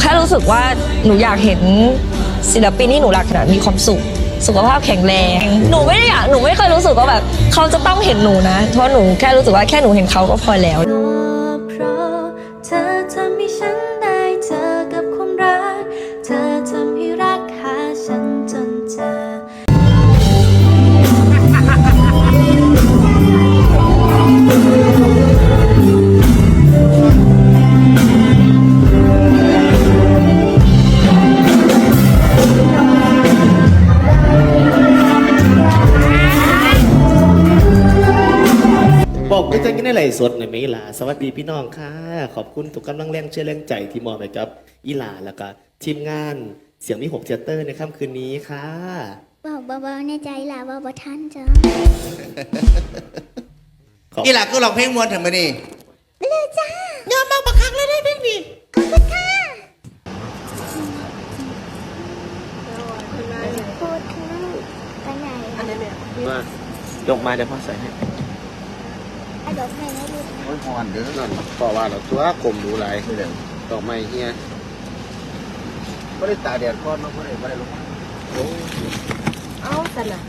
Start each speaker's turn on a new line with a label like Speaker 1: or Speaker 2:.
Speaker 1: แค่รู้สึกว่าหนูอยากเห็นศิลปินที่หนูรักขนาดมีความสุขสุขภาพแข็งแรง หนูไม่ได้อยากหนูไม่เคยรู้สึกว่าแบบ เขาจะต้องเห็นหนูนะ เพราะหนูแค่รู้สึกว่าแค่หนูเห็นเขาก็พอแล้ว
Speaker 2: บอก
Speaker 3: ด้วยกันกันในไหลสดหน่อยไหมอีหลาสวัสดีพี่น้องค่ะ ขอบคุณทุกกำลังแรงเชื่อแรงใจที่มอบให้กับอีหลาแล้วก็ทีมงานเสียงมีหกเทยเตอร์ในค่ำคืนนี้ค่ะ
Speaker 4: บอกเบาๆในใจล่ะว่าบ่ทันจ้ะ
Speaker 3: อบ
Speaker 5: อีหล่ะก็ลองเพลงมวนเถอะมานี่
Speaker 4: เลยจ้าย
Speaker 5: อมมากประคักเลยได้เพลงนี้
Speaker 4: ขอบคุณค่ะพูดถึงไปไหนอะ
Speaker 3: มายกมาเดี๋ยวพ่อใส่ให้
Speaker 4: ดอกไม้ให้ลูก
Speaker 6: โอ้ยฮอนเด้อนั่นเพราะว่าเราตัวกลมดูหลายดอกไม้เฮียบ่ได้ตากแดดก่อนเนาะบ่ได้บ่ได้ลงมา
Speaker 7: เอาสันน่ะ